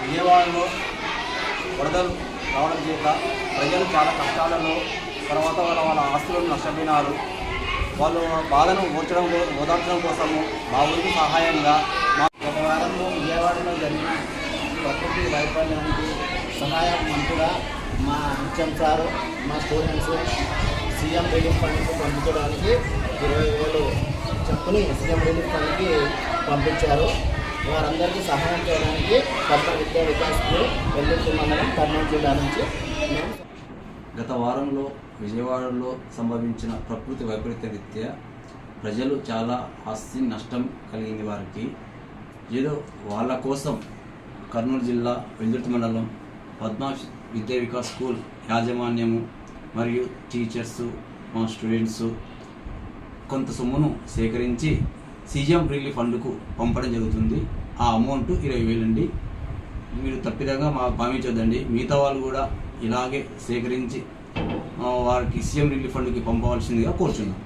విజయవాడలో వరదలు రావడం చేత ప్రజలు చాలా కష్టాలలో తర్వాత వాళ్ళ వాళ్ళ ఆస్తులను నష్టపోయినారు. వాళ్ళు బాధను ఓర్చడం ఓదార్చడం కోసము మా ఊరికి సహాయంగా మా గత వారంలో విజయవాడలో జరిగిన ప్రకృతి వైఫల్యానికి సహాయం మంత్రుగా మా హెచ్ఎం సార్ మా స్టూడెంట్స్ సీఎం రిలీఫ్ ఫండ్కి పంపించడానికి ఇరవై వేలు చెప్పుని సీఎం రిలీఫ్ ఫండ్కి పంపించారు. వారందరికీ సహాయం చేయడానికి కర్మ విద్యా వికాస్కు వెల్లుల్లి కర్నూలు జిల్లా నుంచి గత వారంలో విజయవాడలో సంభవించిన ప్రకృతి వైపరీత్య రీత్యా ప్రజలు చాలా ఆస్తి నష్టం కలిగింది వారికి. ఏదో వాళ్ళ కోసం కర్నూలు జిల్లా వెల్దుర్తి మండలం పద్మా విద్యా వికాస్ స్కూల్ యాజమాన్యము మరియు టీచర్స్ మా స్టూడెంట్స్ కొంత సొమ్మును సేకరించి సీఎం రిలీఫ్ ఫండ్కు పంపడం జరుగుతుంది. ఆ అమౌంట్ ఇరవై వేలండి మీరు తప్పిదంగా మా భావించొద్దండి మిగతా వాళ్ళు కూడా ఇలాగే సేకరించి వారికి సీఎం రిలీఫ్ ఫండ్కి పంపవలసిందిగా కోరుచున్నాం.